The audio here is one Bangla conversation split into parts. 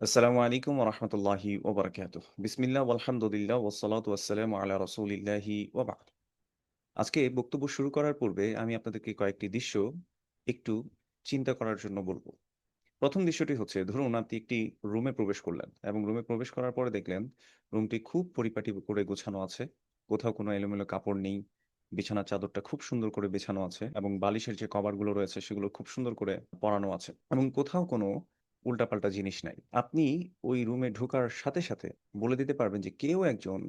আসসালামু আলাইকুম ওরহমতুল্লাহি ওবরাকাতুহ। বিসমিল্লাহ আলহামদুলিল্লাহ ওসালাত ওয়াসালাম আলা রসুলিল্লাহি ওবাদ। আজকে বক্তব্য শুরু করার পূর্বে আমি আপনাদেরকে কয়েকটি দৃশ্য একটু চিন্তা করার জন্য বলব। প্রথম দৃশ্যটি হচ্ছে, ধরুন আপনি একটি রুমে প্রবেশ করলেন এবং রুমে প্রবেশ করার পরে দেখলেন রুমটি খুব পরিপাটি করে গোছানো আছে। কোথাও কোনো এলোমেলো কাপড় নেই, বিছানার চাদরটা খুব সুন্দর করে বিছানো আছে এবং বালিশের যে কভারগুলো রয়েছে সেগুলো খুব সুন্দর করে পরানো আছে এবং কোথাও কোনো উল্টাপাল্টা জিনিস নাই। আপনি ওই রুমে ঢোকার সাথে সাথে বলে দিতে পারবেন যে, কেউ একজন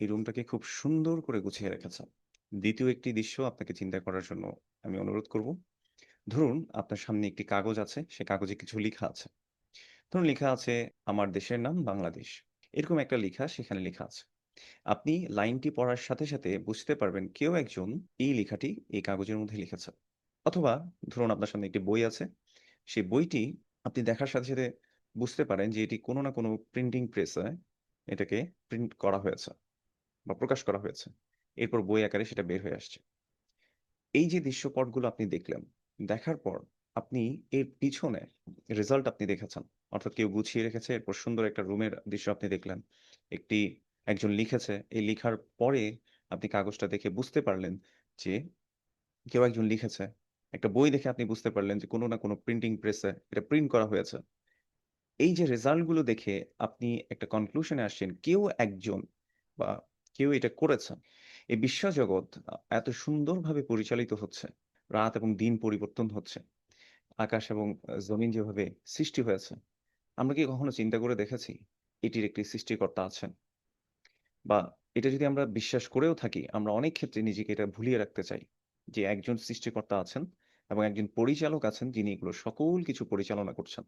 এই রুমটাকে খুব সুন্দর করে গুছিয়ে রেখেছে। দ্বিতীয় একটি দৃশ্য আপনাকে চিন্তা করার জন্য আমি অনুরোধ করব। ধরুন আপনার সামনে একটি কাগজ আছে, সে কাগজে কিছু লেখা আছে। ধরুন লেখা আছে, আমার দেশের নাম বাংলাদেশ। এরকম একটা লেখা সেখানে লেখা আছে। আপনি লাইনটি পড়ার সাথে সাথে বুঝতে পারবেন কেউ একজন এই লেখাটি এই কাগজের মধ্যে লিখেছে। অথবা ধরুন আপনার সামনে একটি বই আছে, সেই বইটি আপনি দেখার সাথে সাথে বুঝতে পারেন যে এটি কোনো না কোনো প্রিন্টিং প্রেসে এটাকে প্রিন্ট করা হয়েছে বা প্রকাশ করা হয়েছে। এরপর বই আকারে সেটা বের হয়ে আসছে। এই যে দৃশ্যপটগুলো আপনি দেখলেন, দেখার পর আপনি এর পিছনে রেজাল্ট আপনি দেখেছেন। অর্থাৎ কেউ গুছিয়ে রেখেছে, এরপর সুন্দর একটা রুমের দৃশ্য আপনি দেখলেন। একটি, একজন লিখেছে। এই লিখার পরে আপনি কাগজটা দেখে বুঝতে পারলেন যে কেউ একজন লিখেছে। একটা বই দেখে আপনি বুঝতে পারলেন যে কোনো না কোনো প্রিন্টিং প্রেসে এটা প্রিন্ট করা হয়েছে। এই যে রেজাল্টগুলো দেখে আপনি একটা কনক্লুশনে আসছেন, কেউ একজন বা কেউ এটা করেছে, এই বিশ্বজগৎ এত সুন্দরভাবে পরিচালিত হচ্ছে, রাত এবং দিন পরিবর্তন হচ্ছে, আকাশ এবং জমিন যেভাবে সৃষ্টি হয়েছে, আমরা কি কখনো চিন্তা করে দেখেছি এটির একটি সৃষ্টিকর্তা আছেন? বা এটা যদি আমরা বিশ্বাস করেও থাকি, আমরা অনেক ক্ষেত্রে নিজেকে এটা ভুলিয়ে রাখতে চাই যে একজন সৃষ্টিকর্তা আছেন এবং একজন পরিচালক আছেন যিনি এগুলো সকল কিছু পরিচালনা করছেন।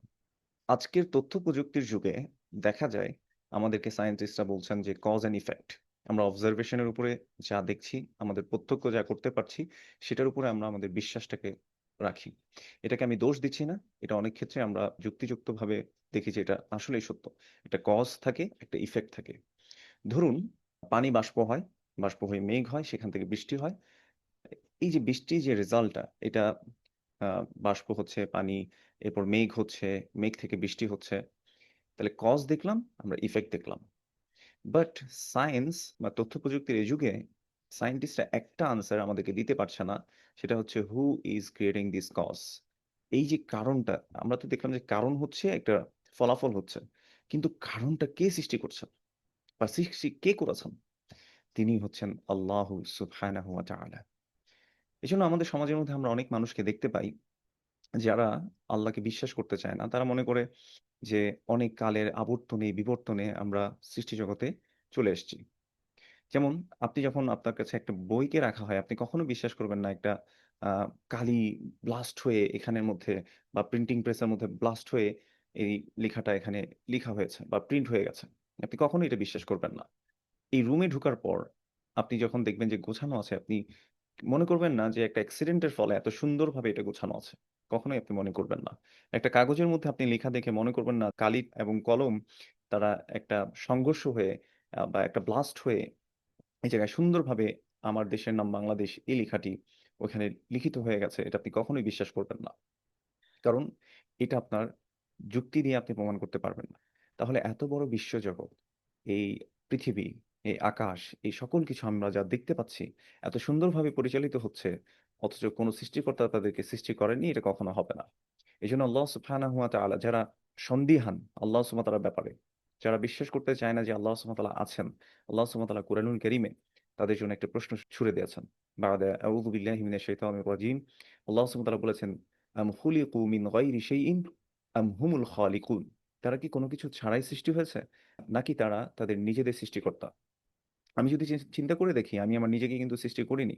আজকের তথ্য প্রযুক্তির যুগে দেখা যায়, আমাদেরকে সায়েন্টিস্টরা বলছেন যে কজ অ্যান্ড ইফেক্ট আমরা অবজারভেশনের উপরে যা দেখছি, আমাদের প্রত্যক্ষ যা করতে পারছি, সেটার উপরে আমরা আমাদের বিশ্বাসটাকে রাখি। এটাকে আমি দোষ দিচ্ছি না, এটা অনেক ক্ষেত্রে আমরা যুক্তিযুক্তভাবে দেখি যে এটা আসলেই সত্য। একটা কজ থাকে, একটা ইফেক্ট থাকে। ধরুন, পানি বাষ্প হয়, বাষ্প হয়ে মেঘ হয়, সেখান থেকে বৃষ্টি হয়। এই যে বৃষ্টির যে রেজাল্টটা এটা বাষ্প হচ্ছে, পানি, এরপর মেঘ হচ্ছে, মেঘ থেকে বৃষ্টি হচ্ছে। তাহলে কজ দেখলাম, আমরা ইফেক্ট দেখলাম। বাট সায়েন্স বা তথ্য প্রযুক্তির এই যুগে সায়েন্টিস্টরা একটা আনসার আমাদেরকে দিতে পারছে না, সেটা হচ্ছে who is creating this cause এই যে কারণটা, আমরা তো দেখলাম যে কারণ হচ্ছে একটা ফলাফল হচ্ছে, কিন্তু কারণটা কে সৃষ্টি করছেন? বা সৃষ্টি কে করেছেন? তিনি হচ্ছেন আল্লাহ সুবহানাহু ওয়া তাআলা। এজন্য আমাদের সমাজের মধ্যে আমরা অনেক মানুষকে দেখতে পাই, যারা আল্লাহকে বিশ্বাস করতে চায় না। তারা মনে করে যে অনেক কালের আবর্তনে, বিবর্তনে আমরা সৃষ্টি জগতে চলে এসেছি। যেমন আপনি যখন আপনার কাছে একটা বইকে রাখা হয়, আপনি কখনো বিশ্বাস করবেন না একটা কালি ব্লাস্ট হয়ে এখানের মধ্যে বা প্রিন্টিং প্রেসের মধ্যে ব্লাস্ট হয়ে এই লেখাটা এখানে লেখা হয়েছে বা প্রিন্ট হয়ে গেছে। আপনি কখনো এটা বিশ্বাস করবেন না। এই রুমে ঢুকার পর আপনি যখন দেখবেন যে গোছানো আছে, আপনি মনে করবেন না যে একটা অ্যাক্সিডেন্টের ফলে এত সুন্দরভাবে এটা গোছানো আছে। কখনোই আপনি মনে করবেন না। একটা কাগজের মধ্যে আপনি লেখা দেখে মনে করবেন না কালি এবং কলম তারা একটা সংঘর্ষ হয়ে বা একটা ব্লাস্ট হয়ে এই জায়গায় সুন্দরভাবে আমার দেশের নাম বাংলাদেশ এই লেখাটি ওখানে লিখিত হয়ে গেছে, এটা আপনি কখনোই বিশ্বাস করবেন না। কারণ এটা আপনার যুক্তি দিয়ে আপনি প্রমাণ করতে পারবেন না। তাহলে এত বড় বিশ্বজগৎ, এই পৃথিবী এই আকাশ, এই সকল কিছু আমরা যা দেখতে পাচ্ছি, এত সুন্দরভাবে পরিচালিত হচ্ছে, অথচ কোনো সৃষ্টিকর্তা তাদেরকে সৃষ্টি করেনি এটা কখনো হবে না। এই জন্য আল্লাহ সুবহানাহু ওয়া তাআলা যারা সন্দিহান আল্লাহ তাআলার ব্যাপারে, যারা বিশ্বাস করতে চায় না যে আল্লাহ তাআলা আছেন, আল্লাহ তাআলা কুরআনুল কারীমে তাদের জন্য একটা প্রশ্ন ছুড়ে দিয়েছেন। বাদা আল্লাহ সুবহানাহু বলেছেন তারা কি কোনো কিছু ছাড়াই সৃষ্টি হয়েছে? নাকি তারা তাদের নিজেদের সৃষ্টিকর্তা? আমি যদি চিন্তা করে দেখি, আমি আমার নিজেকে কিন্তু সৃষ্টি করিনি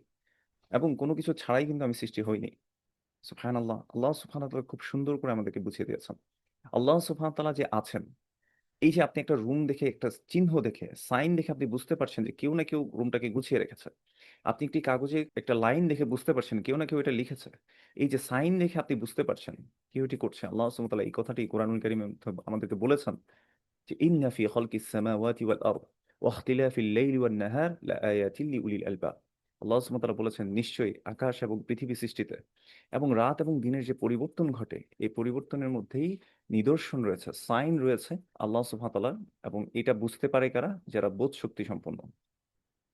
এবং কোনো কিছু ছাড়াই কিন্তু আমি সৃষ্টি হইনি। সুবহানাল্লাহ, আল্লাহ সুবহানাহু তাআলা খুব সুন্দর করে আমাদেরকে বুঝিয়ে দিয়েছেন। আল্লাহ সুবহানাহু তাআলা যে আছেন, এই যে আপনি একটা রুম দেখে, একটা চিহ্ন দেখে সাইন দেখে আপনি বুঝতে পারছেন যে কেউ না কেউ রুমটাকে গুছিয়ে রেখেছে। আপনি একটি কাগজে একটা লাইন দেখে বুঝতে পারছেন, কেউ না কেউ এটা লিখেছে। এই যে সাইন দেখে আপনি বুঝতে পারছেন কেউ এটি করছে। আল্লাহ সুবহানাহু এই কথাটি কোরআনুল কারীমে আমাদেরকে বলেছেন যে, ইন্না ফি খালকিস সামাওয়াতি ওয়াল আরদ। ওয়া ইখতিলাফিল লাইলি ওয়ান নাহার লাআয়াতিন লিউলিল আলবাব আল্লাহ সুবহানাহু বলেছেন, "নিশ্চয়ই আকাশ এবং পৃথিবী সৃষ্টিতে এবং রাত এবং দিনের যে পরিবর্তন ঘটে, এই পরিবর্তনের মধ্যেই নিদর্শন রয়েছে, সাইন রয়েছে আল্লাহ সুবহানাহু এবং এটা বুঝতে পারে কারা? যারা বোধ শক্তি সম্পন্ন।"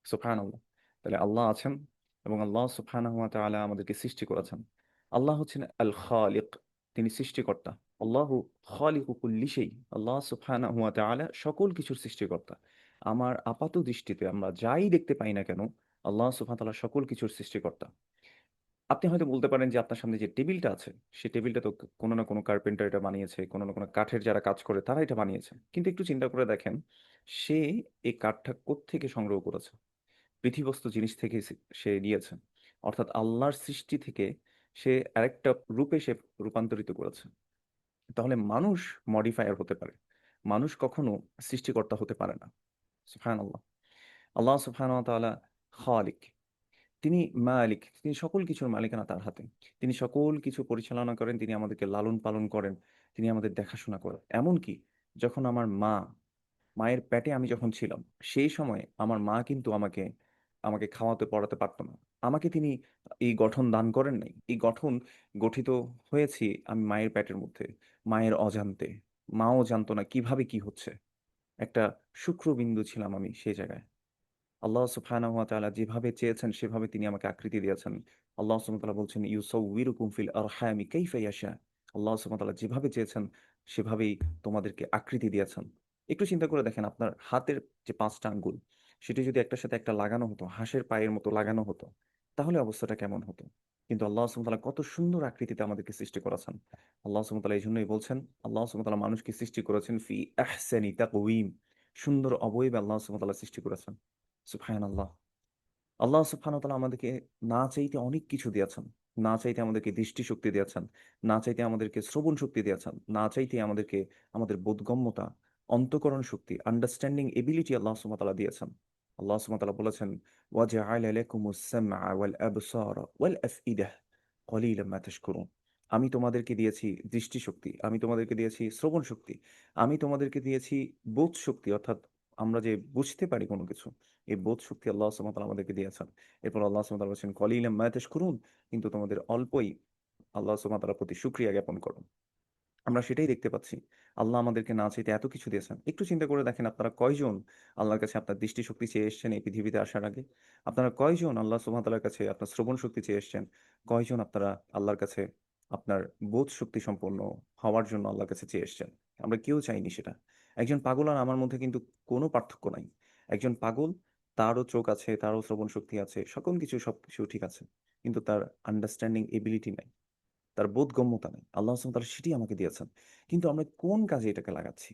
সুবহানাল্লাহ। তাহলে আল্লাহ আছেন এবং আল্লাহ সুবহানাহু ওয়া তাআলা আমাদেরকে সৃষ্টি করেছেন। আল্লাহ হচ্ছেন আল খালিক, তিনি সৃষ্টিকর্তা। আল্লাহু খালিকু কুল্লি শাই। আল্লাহ সুবহানাহু ওয়া তাআলা সকল কিছুর সৃষ্টিকর্তা। আমার আপাত দৃষ্টিতে আমরা যাই দেখতে পাই না কেন, আল্লাহ সুবহানাহু সকল কিছুর সৃষ্টিকর্তা। আপনি হয়তো বলতে পারেন যে আপনার সামনে যে টেবিলটা আছে, সেই টেবিলটা তো কোনো না কোনো কার্পেন্টার এটা বানিয়েছে, কোনো না কোনো কাঠের যারা কাজ করে তারা এটা বানিয়েছে। কিন্তু একটু চিন্তা করে দেখেন, সে এই কাঠটা কোত্থেকে সংগ্রহ করেছে? পৃথিবীস্থ জিনিস থেকে সে নিয়েছে। অর্থাৎ আল্লাহর সৃষ্টি থেকে সে আরেকটা রূপে সে রূপান্তরিত করেছে। তাহলে মানুষ মডিফায়ার হতে পারে। মানুষ কখনো সৃষ্টিকর্তা হতে পারে না। সুবহানাল্লাহ। আল্লাহ ওয়া তাআলা খালিক। তিনি মালিক। তিনি সকল কিছুর মালিকানা তার হাতে। তিনি সকল কিছু পরিচালনা করেন, তিনি আমাদেরকে লালন-পালন করেন, তিনি আমাদের দেখাশোনা করেন। এমনকি যখন আমার মা, মায়ের পেটে আমি যখন ছিলাম, সেই সময়ে আমার মা কিন্তু আমাকে আমাকে খাওয়াতে পড়াতে পারত না। আমাকে তিনি এই গঠন দান করেন নাই। এই গঠন গঠিত হয়েছি আমি মায়ের পেটের মধ্যে, মায়ের অজান্তে। মাও জানতো না কীভাবে কি হচ্ছে। একটা শুক্রবিন্দু ছিলাম আমি সেই জায়গায়। আল্লাহ সুবহানাহু ওয়া যেভাবে চেয়েছেন সেভাবে তিনি আমাকে আকৃতি দিয়েছেন। আল্লাহ সুবহানাহু ওয়া তাআলা বলছেন, "ইউসাউবিরুকুম ফিল আরহামি কাইফা ইয়াশা।" আল্লাহ সুবহানাহু ওয়া যেভাবে চেয়েছেন সেভাবেই তোমাদেরকে আকৃতি দিয়েছেন। একটু চিন্তা করে দেখেন আপনার হাতের যে পাঁচটা আঙ্গুল, সেটি যদি একটার সাথে একটা লাগানো হতো, হাঁসের পায়ের মতো লাগানো হতো, তাহলে অবস্থাটা কেমন হতো? কিন্তু আল্লাহ তাআলা কত সুন্দর আকৃতিতে আমাদেরকে সৃষ্টি করেছেন। আল্লাহ ওয়া তাআলা এজন্যই বলছেন, আল্লাহ তাআলা মানুষকে সৃষ্টি করেছেন ফি আহসানি তাকওয়িম। সুন্দর অবয়বে আল্লাহ তাআলা সৃষ্টি করেছেন। সুবহানাল্লাহ। আল্লাহ সুবহানাহু ওয়া তাআলা আমাদেরকে না চাইতে অনেক কিছু দিয়েছেন। না চাইতে আমাদেরকে দৃষ্টিশক্তি দিয়েছেন। না চাইতে আমাদেরকে শ্রবণ শক্তি দিয়েছেন। না চাইতে আমাদেরকে আমাদের বোধগম্যতা, অন্তঃকরণ শক্তি, আন্ডারস্ট্যান্ডিং এবিলিটি আল্লাহ ওয়া দিয়েছেন। আল্লাহ তাআলা বলেছেন, "ওয়াজাআলা লাকুমুস সামআ ওয়াল আবসারা ওয়াল আফইদাহ কলিলাম মা তাশকুরুন।" আমি তোমাদেরকে দিয়েছি দৃষ্টিশক্তি, আমি তোমাদেরকে দিয়েছি শ্রবণ শক্তি, আমি তোমাদেরকে দিয়েছি বোধ শক্তি অর্থাৎ আমরা যে বুঝতে পারি কোনো কিছু, এই বোধ শক্তি আল্লাহ সুবহানাহু আমাদেরকে দিয়েছেন। এরপর আল্লাহ তাআলা বলছেন, "কলিলাম মা তাশকুরুন" কিন্তু তোমাদের অল্পই আল্লাহ ওয়া প্রতি শুকরিয়া জ্ঞাপন করো। আমরা সেটাই দেখতে পাচ্ছি। আল্লাহ আমাদেরকে না চাইতে এত কিছু দিয়েছেন। একটু চিন্তা করে দেখেন আপনারা কয়জন আল্লাহর কাছে আপনার দৃষ্টিশক্তি চেয়ে এসেছেন এই পৃথিবীতে আসার আগে? আপনারা কয়জন আল্লাহ ওয়া কাছে আপনার শ্রবণ শক্তি চেয়ে এসেছেন? কয়জন আপনারা আল্লাহর কাছে আপনার বোধ শক্তি সম্পন্ন হওয়ার জন্য আল্লাহর কাছে চেয়ে এসেছেন? আমরা কেউ চাইনি সেটা। একজন পাগল আর আমার মধ্যে কিন্তু কোনো পার্থক্য নাই। একজন পাগল তারও চোখ আছে, তারও শ্রবণ শক্তি আছে, সকল কিছু সবকিছু ঠিক আছে। কিন্তু তার আন্ডারস্ট্যান্ডিং এবিলিটি নাই। তার বোধগম্যতা নেই। আল্লাহ তাআলা সেটি আমাকে দিয়েছেন। কিন্তু আমরা কোন কাজে এটাকে লাগাচ্ছি?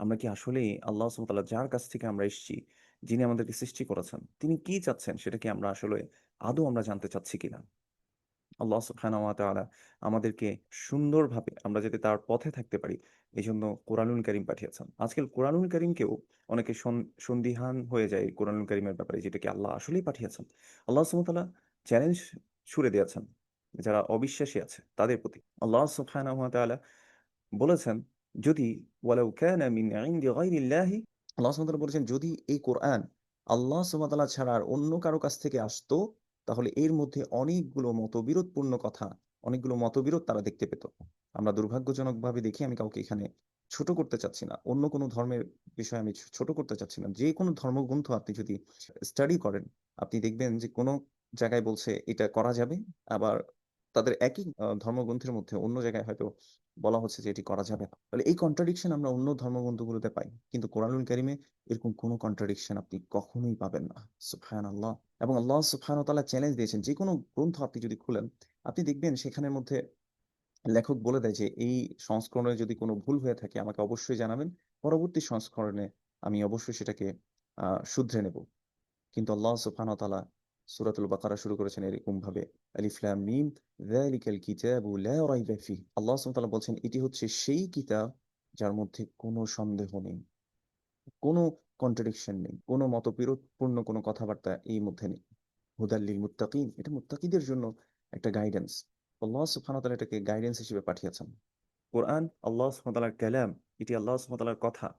আমরা কি আসলেই আল্লাহ ওয়া যার কাছ থেকে আমরা এসেছি, যিনি আমাদেরকে সৃষ্টি করেছেন, তিনি কি চাচ্ছেন সেটা কি আমরা আসলে আদৌ আমরা জানতে চাচ্ছি কিনা? আল্লাহ তাআলা আমাদেরকে সুন্দরভাবে আমরা যাতে তার পথে থাকতে পারি, এই জন্য কোরআনুল কারীম পাঠিয়েছেন। আজকাল কোরআনুল কারীমকেও অনেকে সন সন্দিহান হয়ে যায় কোরআনুল কারীমের ব্যাপারে যেটাকে আল্লাহ আসলেই পাঠিয়েছেন? আল্লাহ তাআলা চ্যালেঞ্জ ছুড়ে দিয়েছেন যারা অবিশ্বাসী আছে তাদের প্রতি। আল্লাহ সুবহানাহু ওয়া তাআলা বলেছেন, যদি ওয়ালাউ কানা মিন ইনদি গায়রিল্লাহি আল্লাহ সুবহানাহু বলেছেন, যদি এই কোরআন আল্লাহ সুবহানাহু ওয়া ছাড়া আর অন্য কারও কাছ থেকে আসতো, তাহলে এর মধ্যে অনেকগুলো মতবিরোধপূর্ণ কথা, অনেকগুলো মতবিরোধ তারা দেখতে পেত। আমরা দুর্ভাগ্যজনকভাবে দেখি আমি কাউকে এখানে ছোট করতে চাচ্ছি না। অন্য কোনো ধর্মের বিষয়ে আমি ছোট করতে চাচ্ছি না। যে কোনো ধর্মগ্রন্থ আপনি যদি স্টাডি করেন, আপনি দেখবেন যে কোনো জায়গায় বলছে এটা করা যাবে। আবার তাদের একই ধর্মগ্রন্থের মধ্যে অন্য জায়গায় হয়তো বলা হচ্ছে যে এটি করা যাবে না। তাহলে এই কন্ট্রাডিকশন আমরা অন্য ধর্মগ্রন্থগুলোতে পাই। কিন্তু কোরআনুল কারীমে এরকম কোনো কন্ট্রাডিকশন আপনি কখনোই পাবেন না। সুবহানাল্লাহ। এবং আল্লাহ ওয়া তাআলা চ্যালেঞ্জ দিয়েছেন। যেকোনো গ্রন্থ আপনি যদি খুলেন, আপনি দেখবেন সেখানের মধ্যে লেখক বলে দেয় যে, "এই সংস্করণে যদি কোনো ভুল হয়ে থাকে আমাকে অবশ্যই জানাবেন। পরবর্তী সংস্করণে আমি অবশ্যই সেটাকে আ শুধরে নেব।" কিন্তু আল্লাহ সুবহানাহু ওয়া তাআলা সূরাতুল বাকারা শুরু করেছেন এরকমভাবে, আলিফ লাম মিম যালিকাল কিতাবু ফিহ। আল্লাহ সুবহানাহু বলছেন, "এটি হচ্ছে সেই কিতাব যার মধ্যে কোনো সন্দেহ নেই। কোনো কন্ট্রাডিকশন নেই। কোনো মতবিরোধপূর্ণ কোনো কথাবার্তা এই মধ্যে নেই। হুদাল লিল মুত্তাকিন এটা মুত্তাকিদের জন্য একটা গাইডেন্স। আল্লাহ সুবহানাহু এটাকে গাইডেন্স হিসেবে পাঠিয়েছেন। কোরআন আল্লাহ সুবহানাহু কালাম, এটি আল্লাহ সুবহানাহু কথা।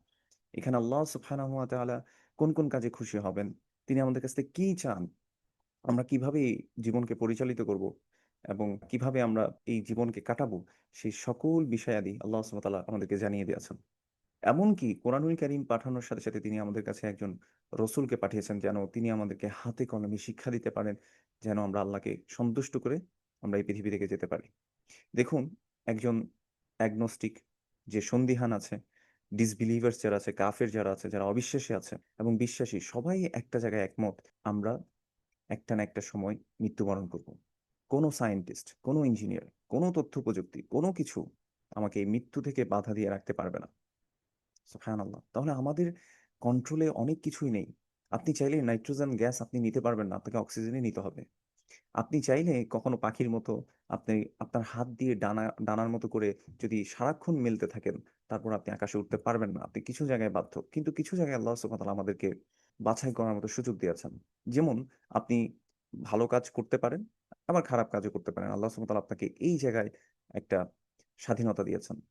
এখানে আল্লাহ সুবহানাহু ওয়া কোন, কোন কাজে খুশি হবেন, তিনি আমাদের কাছ থেকে কি চান, আমরা কীভাবে জীবনকে পরিচালিত করব এবং কীভাবে আমরা এই জীবনকে কাটাবো সেই সকল বিষয়াদি আল্লাহ তাআলা আমাদেরকে জানিয়ে দিয়েছেন। এমনকি কোরআনুল কারীম পাঠানোর সাথে, সাথে তিনি আমাদের কাছে একজন রসুলকে পাঠিয়েছেন যেন তিনি আমাদেরকে হাতে কলমে শিক্ষা দিতে পারেন, যেন আমরা আল্লাহকে সন্তুষ্ট করে আমরা এই পৃথিবী থেকে যেতে পারি। দেখুন একজন অ্যাগনস্টিক যে সন্দিহান আছে, ডিসবিলিভার্স যারা আছে, কাফের যারা আছে, যারা অবিশ্বাসী আছে এবং বিশ্বাসী সবাই একটা জায়গায় একমত। আমরা একটা না একটা সময় মৃত্যুবরণ করব। কোনো সায়েন্টিস্ট, কোনো ইঞ্জিনিয়ার, কোনো তথ্য প্রযুক্তি, কোনো কিছু আমাকে এই মৃত্যু থেকে বাধা দিয়ে রাখতে পারবে না। সুবহানাল্লাহ! তাহলে আমাদের কন্ট্রোলে অনেক কিছুই নেই। আপনি চাইলে নাইট্রোজেন গ্যাস আপনি নিতে পারবেন না। আপনাকে অক্সিজেনই নিতে হবে। আপনি চাইলে কখনো পাখির মতো আপনি আপনার হাত দিয়ে ডানা ডানার মতো করে যদি সারাক্ষণ মেলতে থাকেন, তারপর আপনি আকাশে উঠতে পারবেন না। আপনি কিছু জায়গায় বাধ্য। কিন্তু কিছু জায়গায় আল্লাহ তাআলা আমাদেরকে বাছাই করার মতো সুযোগ দিয়েছেন। যেমন আপনি ভালো কাজ করতে পারেন, আবার খারাপ কাজও করতে পারেন। আল্লাহ সুমতাল আপনাকে এই জায়গায় একটা স্বাধীনতা দিয়েছেন।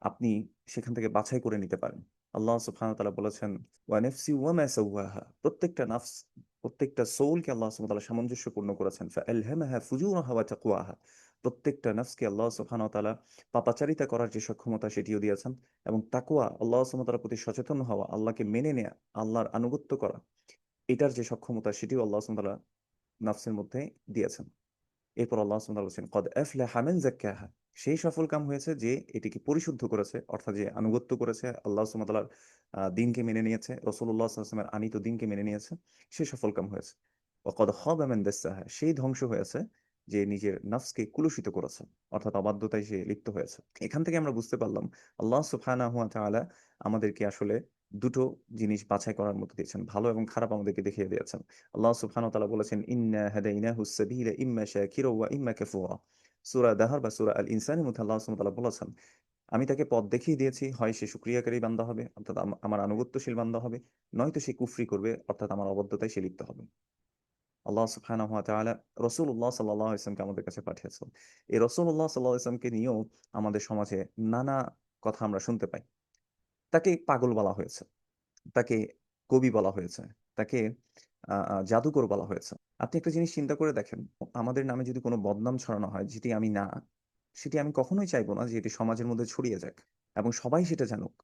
আপনি সেখান থেকে বাছাই করে নিতে পারেন। আল্লাহ ওয়া বলেছেন, ওয়ান এফ সি মা সাওয়াহা" প্রত্যেকটা নাফস, প্রত্যেকটা সোলকে আল্লাহ সুবহানাহু সামঞ্জস্যপূর্ণ করেছেন। "ফাআলহামাহা ফুজুরাহা ওয়া তাকওয়াহা" প্রত্যেকটা নাফসকে আল্লাহ সুবহানাহু পাপাচারিতা করার যে সক্ষমতা সেটিও দিয়েছেন এবং তাকওয়া আল্লাহ সুবহানাহু প্রতি সচেতন হওয়া, আল্লাহকে মেনে নেয়া, আল্লাহর আনুগত্য করা, এটার যে সক্ষমতা সেটিও আল্লাহ ওয়া তাআলা নাফসের মধ্যে দিয়েছেন। এরপর আল্লাহ সুবহানাহু বলছেন, "কদ আফলাহা মান যাক্কাহা" সেই সফলকাম হয়েছে যে এটিকে পরিশুদ্ধ করেছে, অর্থাৎ যে আনুগত্য করেছে, আল্লাহ আ দিনকে মেনে নিয়েছে, আলাইহি ওয়াসাল্লামের আনিত দিনকে মেনে নিয়েছে, সে সফলকাম হয়েছে। ওয়া কদ খাবা মান দাসসাহা সেই ধ্বংস হয়েছে যে নিজের নফসকে কুলুষিত করেছে, অর্থাৎ অবাধ্যতায় সে লিপ্ত হয়েছে। এখান থেকে আমরা বুঝতে পারলাম আল্লাহ সুবহানাহু ওয়া তাআলা আমাদেরকে আসলে দুটো জিনিস বাছাই করার মতো দিয়েছেন। ভালো এবং খারাপ আমাদেরকে দেখিয়ে দিয়েছেন। আল্লাহ ওয়া তাআলা বলেছেন, "ইন্না হাদাইনাহুস সাবিলা ইম্মা শাকিরা ওয়া ইম্মা কাফুরা" সূরা দাহর বা সূরা আল ইনসানের মধ্যে আল্লাহ সুবহানাহু বলেছেন, "আমি তাকে পথ দেখিয়ে দিয়েছি, হয় সে শুকরিয়াকারী বান্দা হবে, অর্থাৎ আমার আনুগত্যশীল বান্দা হবে, নয়তো সে কুফরি করবে, অর্থাৎ আমার অবাধ্যতায় সে লিপ্ত হবে।" আল্লাহ সুবহানাহু ওয়া তাআলা রাসূলুল্লাহ সাল্লাল্লাহু আলাইহি ওয়াসাল্লামকে আমাদের কাছে পাঠিয়েছেন। এই রাসূলুল্লাহ সাল্লাল্লাহু আলাইহি ওয়াসাল্লামকে নিয়েও আমাদের সমাজে নানা কথা আমরা শুনতে পাই। তাকে পাগল বলা হয়েছে, তাকে কবি বলা হয়েছে, তাকে জাদুকর বলা হয়েছে। আপনি একটা জিনিস চিন্তা করে দেখেন, আমাদের নামে যদি কোনো বদনাম ছড়ানো হয় যেটি আমি না, সেটি আমি কখনোই চাইব না যে এটি সমাজের মধ্যে ছড়িয়ে যাক এবং সবাই সেটা জানুক।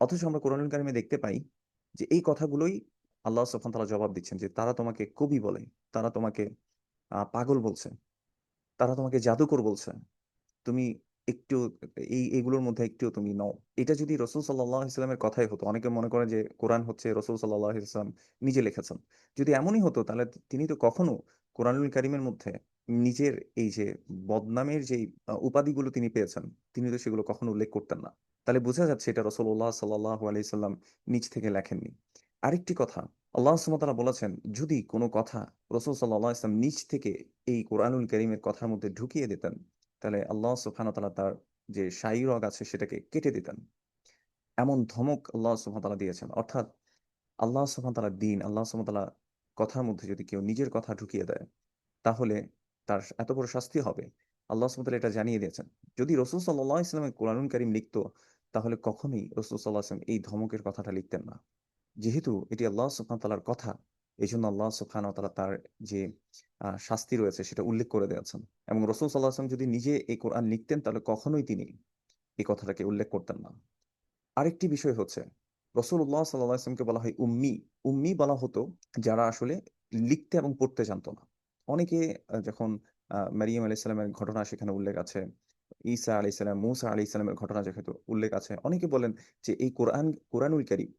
অথচ আমরা কোরআনুল কারিমে দেখতে পাই যে এই কথাগুলোই আল্লাহ সফান তাআলা জবাব দিচ্ছেন যে তারা তোমাকে কবি বলে, তারা তোমাকে পাগল বলছে, তারা তোমাকে জাদুকর বলছে। তুমি একটু এই এগুলোর মধ্যে একটুও তুমি নও। এটা যদি রাসূল সাল্লাল্লাহু আলাইহি ওয়াসাল্লামের কথাই হতো, অনেকে মনে করে যে কোরআন হচ্ছে রাসূল সাল্লাল্লাহু আলাইহি ওয়াসাল্লাম নিজে লিখেছেন। যদি এমনই হতো তাহলে তিনি তো কখনো কোরআনুল কারিমের মধ্যে নিজের এই যে বদনামের আ উপাধিগুলো তিনি পেয়েছেন, তিনি তো সেগুলো কখনো উল্লেখ করতেন না। তাহলে বোঝা যাচ্ছে এটা রাসূলুল্লাহ সাল্লাল্লাহু আলাইহি ওয়াসাল্লাম নিজ থেকে লেখেননি। আরেকটি কথা, আল্লাহ তাআলা বলেছেন, যদি কোনো কথা রসুল সাল্লাল্লাহু আলাইহি ওয়াসাল্লাম নিজ থেকে এই কোরআনুল করিমের কথার মধ্যে ঢুকিয়ে দিতেন, তাহলে আল্লাহ ওয়া তার যে শাই রগ আছে সেটাকে কেটে দিতেন। এমন ধমক আল্লাহ ওয়া দিয়েছেন। অর্থাৎ আল্লাহ ওয়া তাআলার আল্লাহ ওয়া কথার মধ্যে যদি কেউ নিজের কথা ঢুকিয়ে দেয়, তাহলে তার এত বড় শাস্তি হবে। আল্লাহ তাআলা এটা জানিয়ে দিয়েছেন। যদি রাসূল সাল্লাল্লাহু আলাইহি ওয়াসাল্লাম কোরআনুল কারিম লিখত, তাহলে কখনোই রাসূল সাল্লাল্লাহু আলাইহি ওয়াসাল্লাম এই ধমকের কথাটা লিখতেন না। যেহেতু এটি আল্লাহ সুবহানাহু ওয়া তাআলার কথা, এজন্য আল্লাহ ওয়া তার যে শাস্তি রয়েছে সেটা উল্লেখ করে দিয়েছেন। এবং রাসূল সাল্লাল্লাহু আলাইহি ওয়াসাল্লাম যদি নিজে এই কোরআন লিখতেন তাহলে কখনোই তিনি এই কথাটাকে উল্লেখ করতেন না। আরেকটি বিষয় হচ্ছে সাল্লাল্লাহু আলাইহি ওয়াসাল্লামকে বলা হয় উম্মি। উম্মি বলা হতো যারা আসলে লিখতে এবং পড়তে জানতো না। অনেকে যখন মারিয়াম আলাইহিস সালামের ঘটনা সেখানে উল্লেখ আছে। ঈসা আলাইহিস সালাম, মূসা আলাইহিস সালামের ঘটনা যেহেতু উল্লেখ আছে। অনেকে বলেন যে এই কোরআন কোরআনুল কারীম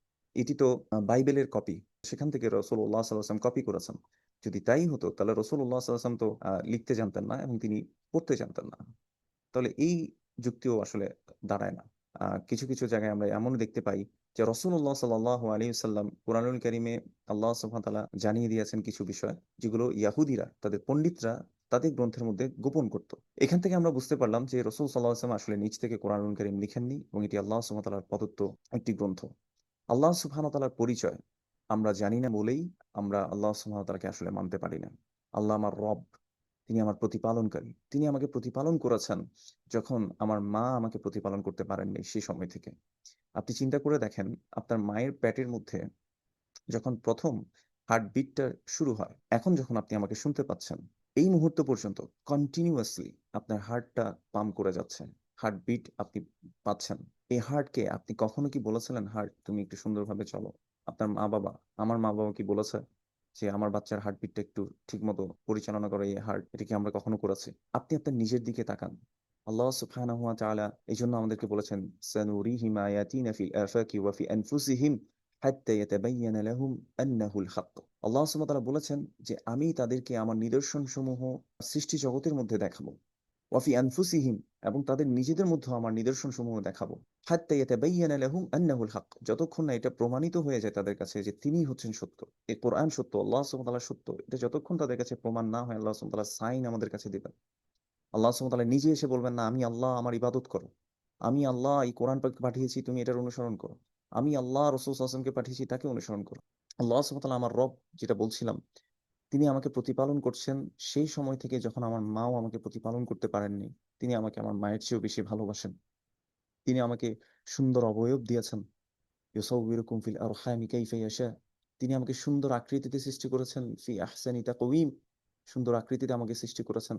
এটি তো বাইবেলের কপি। সেখান থেকে আলাইহি ওয়াসাল্লাম কপি করেছেন। যদি তাই হতো তাহলে আলাইহি ওয়াসাল্লাম তো লিখতে জানতেন না এবং তিনি পড়তে জানতেন না। তাহলে এই যুক্তিও আসলে দাঁড়ায় না। কিছু, কিছু জায়গায় আমরা এমনও দেখতে পাই যে রাসূলুল্লাহ সাল্লাল্লাহু আলাইহি ওয়াসাল্লাম কোরআনুল কারিমে আল্লাহ সুবহানাহু জানিয়ে দিয়েছেন কিছু বিষয়, যেগুলো ইয়াহুদিরা তাদের পণ্ডিতরা তাদের গ্রন্থের মধ্যে গোপন করত। এখান থেকে আমরা বুঝতে পারলাম যে রসুল আলাইহি আসলে নিজ থেকে কোরআনুল কারিম লিখেননি এবং এটি আল্লাহ তাআলার প্রদত্ত একটি গ্রন্থ। আল্লাহ তাআলার পরিচয় আমরা জানি না বলেই আমরা আল্লাহ তাআলাকে আসলে মানতে পারি না। আল্লাহ আমার রব, তিনি আমার প্রতিপালনকারী। তিনি আমাকে প্রতিপালন করেছেন যখন আমার মা আমাকে প্রতিপালন করতে পারেননি সেই সময় থেকে। আপনি চিন্তা করে দেখেন আপনার মায়ের পেটের মধ্যে যখন ১ম হার্টবিটটা শুরু হয়। এখন যখন আপনি আমাকে শুনতে পাচ্ছেন, এই মুহূর্ত পর্যন্ত কন্টিনিউয়াসলি আপনার হার্টটা পাম্প করে যাচ্ছে। হার্টবিট আপনি পাচ্ছেন। এই হার্টকে আপনি কখনো কি বলেছিলেন, "হার্ট তুমি একটু সুন্দরভাবে চলো"? আপনার মা-বাবা, আমার মা-বাবা কি বলেছে যে, "আমার বাচ্চার হার্টবিটটা একটু ঠিকমতো পরিচালনা করো এই হার্ট"? এটা কি আমরা কখনো করেছি? আপনি আপনার নিজের দিকে তাকান। আল্লাহ সুবহানাহু ওয়া তাআলা এজন্য আমাদেরকে বলেছেন, "সানুরিহিম আয়াতিনা ফিল আফাকি ওয়া ফি আনফুসিহিম হাত্তা ইয়াতাবায়্যানা লাহুম আন্নাহুল হক।" আল্লাহ সুবহানাহু বলেছেন যে, "আমি তাদেরকে আমার নিদর্শনসমূহ সৃষ্টি জগতের মধ্যে দেখাবো। ওয়া ফি আনফুসিহিম এবং তাদের নিজেদের মধ্যে আমার নিদর্শন সমূহ দেখাবো। হক। যতক্ষণ না এটা প্রমাণিত হয়ে যায় তাদের কাছে যে তিনি হচ্ছেন সত্য। এই কোরআন সত্য, আল্লাহ তাআলা সত্য। এটা যতক্ষণ তাদের কাছে প্রমাণ না হয় আল্লাহ ওয়া সাইন আমাদের কাছে দিবেন। আল্লাহ তাআলা নিজে এসে বলবেন না, "আমি আল্লাহ, আমার ইবাদত করো। আমি আল্লাহ এই কোরআন পাঠিয়েছি, তুমি এটার অনুসরণ করো। আমি আল্লাহ রাসূল ওয়াসাল্লামকে পাঠিয়েছি, তাকে অনুসরণ করো।" আল্লাহ তাআলা আমার রব যেটা বলছিলাম, তিনি আমাকে প্রতিপালন করছেন সেই সময় থেকে যখন আমার মাও আমাকে প্রতিপালন করতে পারেননি। তিনি আমাকে আমার মায়ের চেয়েও বেশি ভালোবাসেন। তিনি আমাকে সুন্দর অবয়ব দিয়েছেন। তিনি আমাকে সুন্দর আকৃতিতে সৃষ্টি করেছেন। ফি আহসানি তাকওয়িম। সুন্দর আকৃতিতে আমাকে সৃষ্টি করেছেন।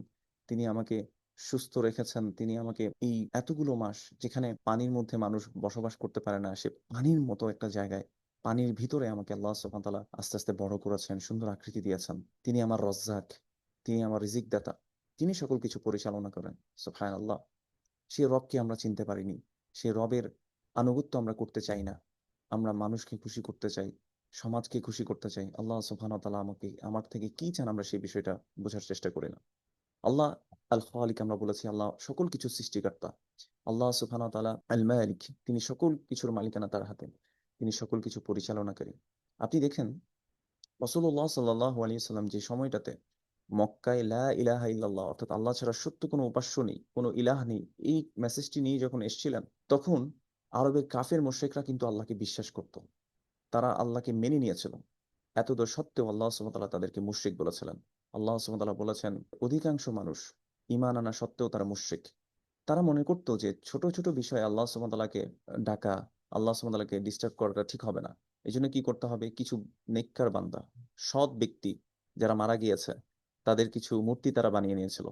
তিনি আমাকে সুস্থ রেখেছেন। তিনি আমাকে এই এতগুলো মাস যেখানে পানির মধ্যে মানুষ বসবাস করতে পারে না, সে পানির মতো একটা জায়গায় পানির ভিতরে আমাকে আল্লাহ তাআলা আস্তে, আস্তে বড় করেছেন, সুন্দর আকৃতি দিয়েছেন। তিনি আমার রজ্জাক, তিনি আমার রিজিক দাতা। তিনি সকল কিছু পরিচালনা করেন। সুবহানাল্লাহ। সে রবকে আমরা চিনতে পারিনি। সে রবের আনুগত্য আমরা করতে চাই না। আমরা মানুষকে খুশি করতে চাই, সমাজকে খুশি করতে চাই। আল্লাহ ওয়া আমাকে আমার থেকে কি চান আমরা সেই বিষয়টা বোঝার চেষ্টা করি না। আল্লাহ আল খালিক আমরা বলেছি আল্লাহ সকল কিছু সৃষ্টিকর্তা। আল্লাহ ওয়া তাআলা আল মালিক তিনি সকল কিছুর মালিকানা তার হাতে। তিনি সকল কিছু পরিচালনাকারী। আপনি দেখেন রাসূলুল্লাহ সাল্লাল্লাহু আলাইহি ওয়াসাল্লাম যে সময়টাতে মক্কায় লা ইলাহা ইল্লাল্লাহ অর্থাৎ আল্লাহ ছাড়া সত্য কোনো উপাস্য নেই, কোনো ইলাহ নেই। এই মেসেজটি নিয়ে যখন এসছিলেন, তখন আরবের কাফের মুশরিকরা কিন্তু আল্লাহকে বিশ্বাস করত। তারা আল্লাহকে মেনে নিয়েছিল। এতদূর সত্ত্বেও আল্লাহ তাআলা তাদেরকে মুশরিক বলেছিলেন। আল্লাহ তাআলা বলেছেন, অধিকাংশ মানুষ ইমান আনা সত্ত্বেও তারা মুশরিক। তারা মনে করত যে ছোট, ছোট বিষয়ে আল্লাহ তাআলাকে ডাকা, আল্লাহ তাআলাকে ডিস্টার্ব করাটা ঠিক হবে না। এজন্য কি করতে হবে? কিছু নেককার বান্দা, সৎ ব্যক্তি যারা মারা গিয়েছে, তাদের কিছু মূর্তি তারা বানিয়ে নিয়েছিল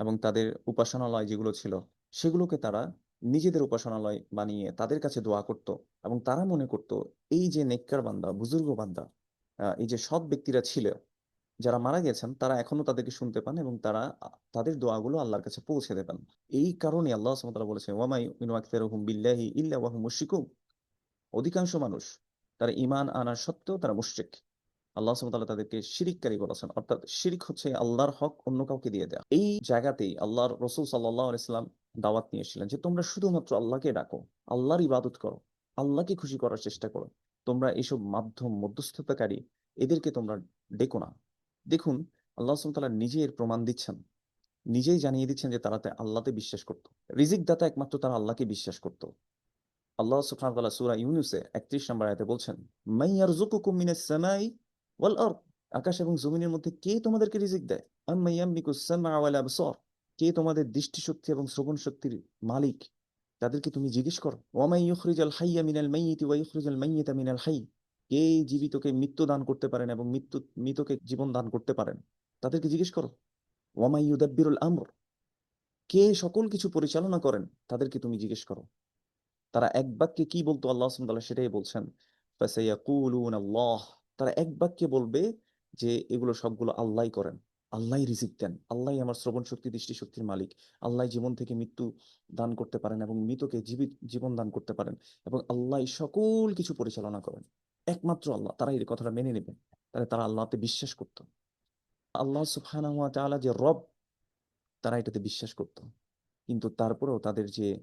এবং তাদের উপাসনালয় যেগুলো ছিল, সেগুলোকে তারা নিজেদের উপাসনালয় বানিয়ে তাদের কাছে দোয়া করত এবং তারা মনে করত এই যে নেককার বান্দা, বুজুর্গ বান্দা, এই যে সৎ ব্যক্তিরা ছিল, যারা মারা গেছেন তারা এখনও তাদেরকে শুনতে পান এবং তারা তাদের দোয়াগুলো আল্লাহর কাছে পৌঁছে দেবেন। এই কারণে আল্লাহ তাআলা বলেছেন, "ওয়া মা বিল্লাহি ইল্লা ওয়া হুম মুশরিকুন।" অধিকাংশ মানুষ তারা ঈমান আনা সত্ত্বেও তারা মুশরিক। আল্লাহ তাআলা তাদেরকে শিরিককারী বলেছেন। অর্থাৎ শিরিক হচ্ছে আল্লাহর হক অন্য কাউকে দিয়ে দেয়া। এই জায়গাতেই আল্লাহর রসুল সাল্লাল্লাহু আলাইহি ওয়াসাল্লাম দাওয়াত নিয়ে এসেছিলেন যে তোমরা শুধুমাত্র আল্লাহকে ডাকো, আল্লাহর ইবাদত করো, আল্লাহকে খুশি করার চেষ্টা করো। তোমরা এসব মাধ্যম মধ্যস্থতাকারী এদেরকে তোমরা ডেকো না। দেখুন আল্লাহ ওয়া নিজে এর প্রমাণ দিচ্ছেন। নিজেই জানিয়ে দিচ্ছেন যে তারা আল্লাহতে বিশ্বাস করত। রিজিক দাতা একমাত্র তারা আল্লাহকে বিশ্বাস করত। আল্লাহ তাআলা সূরা ইউনুসে ৩১ নম্বর আয়াতে বলছেন, "মান ইয়ারযুকুকুম মিনাস সামাই ওয়াল আরদ" আকাশ এবং জমিনের মধ্যে কে তোমাদেরকে রিজিক দেয়? কে তোমাদের দৃষ্টিশক্তি এবং শ্রবণ শক্তির মালিক? তাদেরকে তুমি জিজ্ঞেস করো। ওয়া মান ইউখরিজাল হাইয়্যা মিনাল মাইয়িতি ওয়া ইউখরিজাল মাইয়িতা মিনাল হাইয়্য কে জীবিতকে মৃত্যু দান করতে পারেন এবং মৃত্যু মৃতকে জীবন দান করতে পারেন? তাদেরকে জিজ্ঞেস করো। ওয়া ইউদাব্বিরুল আমর কে সকল কিছু পরিচালনা করেন? তাদেরকে তুমি জিজ্ঞেস করো। তারা এক বাক্যে কি বলতো আল্লাহ তাআলা সেটাই বলছেন। আল্লাহ তারা এক বাক্যে বলবে যে এগুলো সবগুলো আল্লাহই করেন। আল্লাহ রিজিক দেন। আল্লাহ আমার শ্রবণ শক্তি, দৃষ্টি শক্তির মালিক। আল্লাহ জীবন থেকে মৃত্যু দান করতে পারেন এবং মৃতকে জীবিত জীবন দান করতে পারেন এবং আল্লাহ সকল কিছু পরিচালনা করেন। একমাত্র আল্লাহ। তারা এই কথাটা মেনে নেবে। তাহলে তারা আল্লাহতে বিশ্বাস করত। আল্লাহ ওয়া তাআলা যে রব তারা এটাতে বিশ্বাস করত। কিন্তু তারপরেও তাদের যে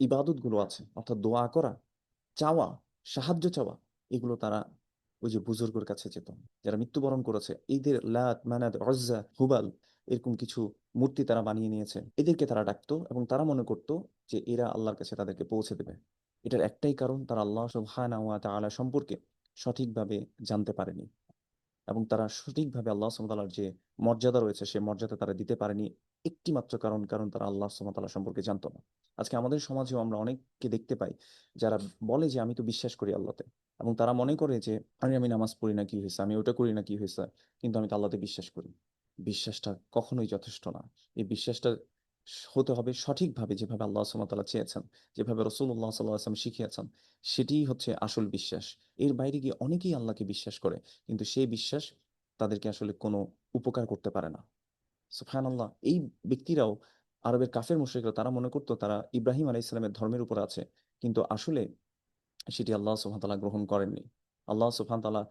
ইবাদতগুলো আছে অর্থাৎ দোয়া করা, চাওয়া, সাহায্য চাওয়া এগুলো তারা ওই যে বুজুর্গের কাছে যেত। যারা মৃত্যুবরণ করেছে এদের লাত, মানাত, উজ্জা, হুবাল এরকম কিছু মূর্তি তারা বানিয়ে নিয়েছে। এদেরকে তারা ডাকতো এবং তারা মনে করত যে এরা আল্লাহর কাছে তাদেরকে পৌঁছে দেবে। এটার একটাই কারণ তারা আল্লাহ সুবহানাহু ওয়া তাআলা সম্পর্কে সঠিকভাবে জানতে পারেনি। এবং তারা সঠিকভাবে আল্লাহ সুবহানাহু যে মর্যাদা রয়েছে, সে মর্যাদা তারা দিতে পারেনি একটি মাত্র কারণ কারণ তারা আল্লাহ সুবহানাহু সম্পর্কে জানতো না। আজকে আমাদের সমাজেও আমরা অনেককে দেখতে পাই যারা বলে যে, আমি তো বিশ্বাস করি আল্লাহতে। এবং তারা মনে করে যে আমি আমি নামাজ পড়ি না, কি হয়েছে? আমি ওটা করি না, কি হয়েছে? কিন্তু আমি তো আল্লাহতে বিশ্বাস করি। বিশ্বাসটা কখনোই যথেষ্ট না। এই বিশ্বাসটা হতে হবে সঠিকভাবে যেভাবে আল্লাহ সুবহানাহু চেয়েছেন যেভাবে রসুল্লাহ সাল্লাহ আসলাম শিখিয়েছেন সেটিই হচ্ছে আসল বিশ্বাস। এর বাইরে গিয়ে অনেকেই আল্লাহকে বিশ্বাস করে কিন্তু সেই বিশ্বাস তাদেরকে আসলে কোনো উপকার করতে পারে না। সুফহান আল্লাহ এই ব্যক্তিরাও আরবের কাফের মুশরিকরা তারা মনে করতো তারা ইব্রাহিম আলাহ ইসলামের ধর্মের উপর আছে কিন্তু আসলে সেটি আল্লাহ সুবহান তাআলা গ্রহণ করেননি। আল্লাহ সুবহান তাআলা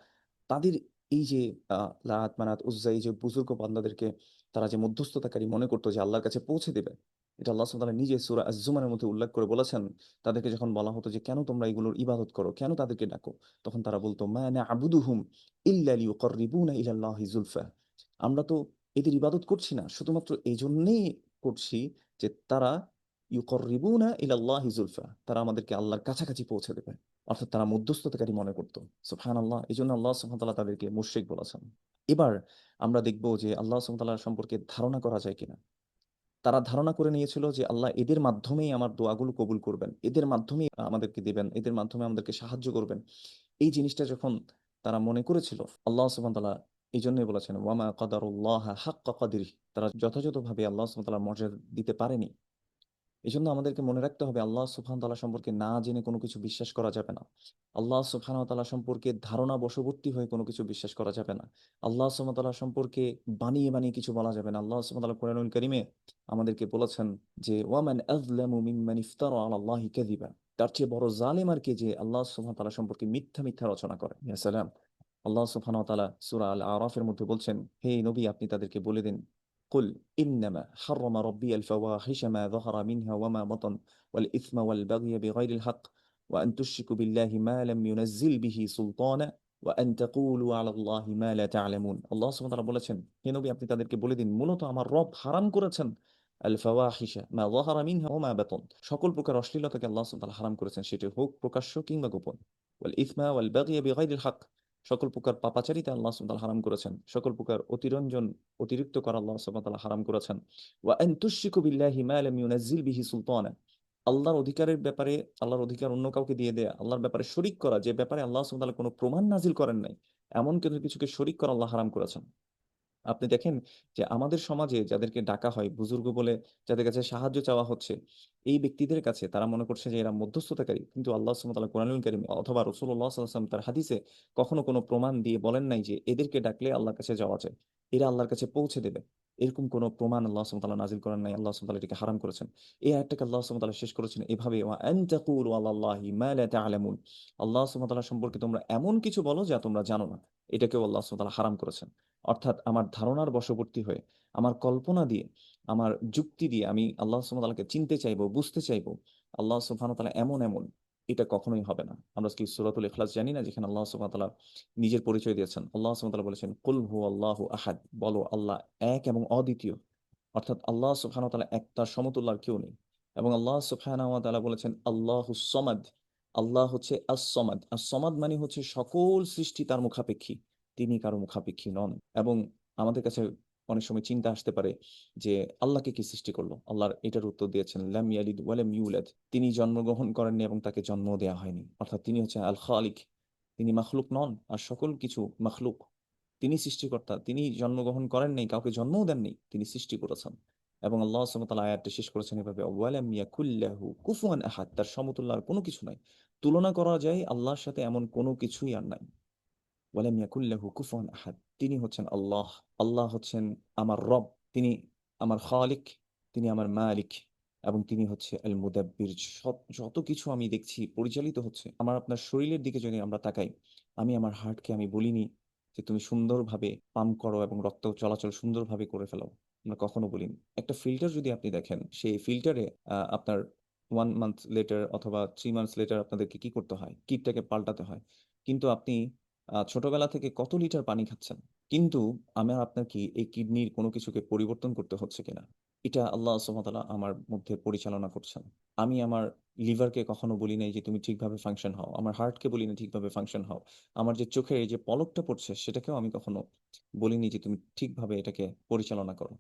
তাদের এই যে আহ, লাত মানাত উজ্জা এই যে বুজুর্গ বান্দাদেরকে তারা যে মধ্যস্থতাকারী মনে করতো যে আল্লাহর কাছে পৌঁছে দেবে, এটা আল্লাহ তাআলা নিজে সূরা আজ-জুমারের মধ্যে উল্লেখ করে বলেছেন। তাদেরকে যখন বলা হতো যে, কেন তোমরা এগুলোর ইবাদত করো? কেন তাদেরকে ডাকো? তখন তারা বলতো, মা না'বুদুহুম ইল্লা লিয়ুকাররিবুনা ইলাল্লাহি যুলফা আমরা তো এদের ইবাদত করছি না, শুধুমাত্র এই জন্যেই করছি যে তারা ইউকরিবুনা ইলাল্লাহি যুলফা তারা আমাদেরকে আল্লাহর কাছাকাছি পৌঁছে দেবে। অর্থাৎ তারা মধ্যস্থতাকারী মনে করতো। সুবহান আল্লাহ এই জন্য আল্লাহ তাআলা তাদেরকে মুশরিক বলেছেন। এবার আমরা দেখব যে আল্লাহ তাআলা সম্পর্কে ধারণা করা যায় কিনা। তারা ধারণা করে নিয়েছিল যে আল্লাহ এদের মাধ্যমেই আমার দোয়াগুলো কবুল করবেন, এদের মাধ্যমেই আমাদেরকে দিবেন, এদের মাধ্যমে আমাদেরকে সাহায্য করবেন। এই জিনিসটা যখন তারা মনে করেছিল, আল্লাহ তাআলা এই জন্যই বলেছেন ওয়ামা কদারুল্লাহ হাক্কা কদরিহি। তারা যথাযথভাবে আল্লাহ তাআলার মর্যাদা দিতে পারেনি। এই জন্য আমাদেরকে মনে রাখতে হবে আল্লাহ সুবহান তাআলা সম্পর্কে না জেনে কোনো কিছু বিশ্বাস করা যাবে না। আল্লাহ সুবহান তাআলা সম্পর্কে ধারণা বশবর্তী হয়ে কোনো কিছু বিশ্বাস করা যাবে না। আল্লাহ তাআলা সম্পর্কে বানিয়ে বানিয়ে কিছু বলা যাবে না। আল্লাহ তাআলা কোরআনুল কারীমে আমাদেরকে বলেছেন যে, ওয়ামান আযলামু মিম্মান ইফতারা আলা আল্লাহি কাযিবা তার চেয়ে বড় জালেম আর কে যে আল্লাহ সুবহান তাআলা সম্পর্কে মিথ্যা মিথ্যা রচনা করে। ইয়া আল্লাহ সুবহান তাআলা সূরা আল আরাফের মধ্যে বলছেন, হে নবী, আপনি তাদেরকে বলে দিন قل إنما حرم ربي الفواحش ما ظهر منها وما بطن والإثم والبغي بغير الحق وأن تشركوا بالله ما لم ينزل به سلطانا وأن تقولوا على الله ما لا تعلمون আল্লাহ সুবহানাহু ওয়া তাআলা বলেছেন হে নবী আপনি তাদেরকে বলে দিন মূলত আমার রব হারাম করেছেন আল ফাওয়াহিশা মা যাহারা মিনহা ওয়া মা বাতন সকল প্রকার অশ্লীলতাকে আল্লাহ সুবহানাহু ওয়া তাআলা হারাম করেছেন সেটি হোক প্রকাশ্য কিংবা গোপন ওয়াল ইসমা ওয়াল বাগিয়া বিগাইরিল হক সকল প্রকার পাপাচারিতা আল্লাহ সুবহানাহু হারাম করেছেন। সকল প্রকার অতিরঞ্জন অতিরিক্ত করা আল্লাহ সুবহানাহু হারাম করেছেন। ওয়া আন তুশরিকু বিল্লাহি মা লাম বিহি সুলতান। আল্লাহর অধিকারের ব্যাপারে, আল্লাহর অধিকার অন্য কাউকে দিয়ে দেয়া, আল্লাহর ব্যাপারে শরিক করা, যে ব্যাপারে আল্লাহ সুবহানাহু কোনো প্রমাণ নাজিল করেন নাই, এমন কিন্তু কিছুকে শরিক করা আল্লাহ হারাম করেছেন। আপনি দেখেন যে আমাদের সমাজে যাদেরকে ডাকা হয় বুজুর্গ বলে যাদের কাছে সাহায্য চাওয়া হচ্ছে, এই ব্যক্তিদের কাছে তারা মনে করছে যে এরা মধ্যস্থতাকারী। কিন্তু আল্লাহ সুমতাল কোরআনুল করিম অথবা রসুল্লাহাম তার হাদিসে কখনো কোনো প্রমাণ দিয়ে বলেন নাই যে এদেরকে ডাকলে আল্লাহর কাছে যাওয়া যায়। এরা আল্লাহর কাছে পৌঁছে দেবে। এরকম কোনো প্রমাণ আল্লাহ ওয়া নাজিল করেন নাই, আল্লাহ ওয়া এটাকে হারাম করেছেন। এই আয়াতটাকে আল্লাহ তাআলা শেষ করেছেন এভাবে আল্লাহ তাআলা সম্পর্কে তোমরা এমন কিছু বলো যা তোমরা জানো না। এটাকেও আল্লাহ ওয়া হারাম করেছেন। অর্থাৎ আমার ধারণার বশবর্তী হয়ে, আমার কল্পনা দিয়ে, আমার যুক্তি দিয়ে আমি আল্লাহ ওয়া চিনতে চাইব, বুঝতে চাইব, আল্লাহ তাআলা এমন এমন। এটা কখনোই হবে না। আমরা কি সূরাতুল ইখলাস জানি না? যেখানে আল্লাহ তাআলা নিজের পরিচয় দিয়েছেন। আল্লাহ তাআলা বলেছেন, কুল হুয়াল্লাহু আহাদ। বলো, আল্লাহ এক এবং অদ্বিতীয়। অর্থাৎ আল্লাহ সুবহানাহু ওয়া তাআলা এক তার সমতুল্য আর কেউ নেই। এবং আল্লাহ সুবহানাহু ওয়া তাআলা বলেছেন আল্লাহুস সমাদ। আল্লাহ হচ্ছে আস-সমাদ। আস-সমাদ মানে হচ্ছে সকল সৃষ্টি তার মুখাপেক্ষী। তিনি কারও মুখাপেক্ষী নন। এবং আমাদের কাছে অনেক সময় চিন্তা আসতে পারে যে, আল্লাহকে কি সৃষ্টি করল? আল্লাহর এটার উত্তর দিয়েছেন, লাম ইয়ালিদ ওয়ালাম ইউলাদ। তিনি জন্মগ্রহণ করেননি এবং তাকে জন্ম দেওয়া হয়নি। অর্থাৎ তিনি হচ্ছেন আল খালিক তিনি মাখলুক নন আর সকল কিছু মাখলুক। তিনি সৃষ্টিকর্তা। তিনি জন্মগ্রহণ করেন নাই কাউকে জন্মও দেননি। তিনি সৃষ্টি করেছেন। এবং আল্লাহ তাআলা আয়াতটি শেষ করেছেন এভাবে ওয়ালাম ইয়াকুল্লাহু কুফুয়ান আহাদ। তার সমতুল্য আর কোনো কিছু নাই। তুলনা করা যায়, আল্লাহর সাথে এমন কোনো কিছুই আর নাই। ওয়ালাম ইয়াকুল্লাহু কুফুয়ান আহাদ। তিনি হচ্ছেন আল্লাহ। আল্লাহ হচ্ছেন আমার রব, তিনি আমার খালিক, তিনি আমার মালিক এবং তিনি হচ্ছে আল মুদাব্বির যত কিছু আমি দেখছি পরিচালিত হচ্ছে, আমার আপনার শরীরের দিকে যদি আমরা তাকাই, আমি আমার হার্টকে আমি বলিনি যে তুমি সুন্দরভাবে পাম্প করো এবং রক্ত চলাচল সুন্দরভাবে করে ফেলো। আমরা কখনো বলিনি। একটা ফিল্টার যদি আপনি দেখেন, সেই ফিল্টারে আপনার ওয়ান মান্থ লেটার অথবা থ্রি মান্থস লেটার আপনাদেরকে কি করতে হয়? কিটটাকে পাল্টাতে হয়। কিন্তু আপনি ছোটবেলা থেকে কত লিটার পানি খাচ্ছেন কিন্তু আমার আপনার কি এই কিডনির কোনো কিছুকে পরিবর্তন করতে হচ্ছে কিনা এটা আল্লাহ সুবহানাহু আমার মধ্যে পরিচালনা করছেন। আমি আমার লিভারকে কখনো বলি নাই যে, "তুমি ঠিকভাবে ফাংশন হও।" আমার হার্টকে বলি না ঠিকভাবে ফাংশন হও। আমার যে চোখের এই যে পলকটা পড়ছে সেটাকেও আমি কখনো বলিনি যে, "তুমি ঠিকভাবে এটাকে পরিচালনা করো।"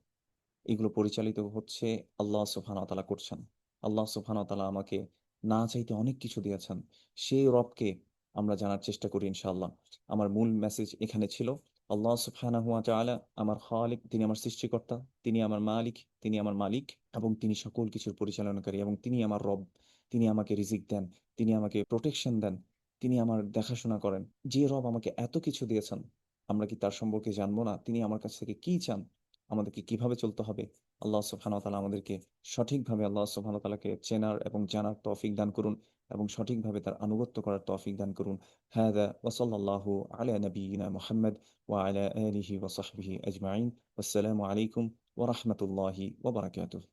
এগুলো পরিচালিত হচ্ছে আল্লাহ সুবহানাহু ওয়া তাআলা করছেন। আল্লাহ সুবহানাহু ওয়া তাআলা আমাকে না চাইতে অনেক কিছু দিয়েছেন। সেই রবকে আমরা জানার চেষ্টা করি ইনশাআল্লাহ। আমার মূল মেসেজ এখানে ছিল। আল্লাহ সুবহানাহু ওয়া তাআলা আমার খালিক, তিনি আমার সৃষ্টিকর্তা, তিনি আমার মালিক, তিনি আমার মালিক এবং তিনি সকল কিছুর পরিচালনাকারী এবং তিনি আমার রব। তিনি আমাকে রিজিক দেন, তিনি আমাকে প্রোটেকশন দেন, তিনি আমার দেখাশোনা করেন। যে রব আমাকে এত কিছু দিয়েছেন, আমরা কি তার সম্পর্কে জানব না? তিনি আমার কাছ থেকে কি চান? আমাদেরকে কীভাবে চলতে হবে? আল্লাহ ওয়া তাআলা আমাদেরকে সঠিকভাবে আল্লাহ ওয়া তাআলাকে চেনার এবং জানার তৌফিক দান করুন এবং সঠিকভাবে তার আনুগত্য করার তৌফিক দান করুন। হাযা ওয়া সাল্লাল্লাহু আলা নাবিয়িনা মুহাম্মদ ওয়া আলা আলিহি ওয়া সাহবিহি আজমাইন। ওয়াসসালামু আলাইকুম ওয়া রাহমাতুল্লাহি ওয়া বারাকাতুহু।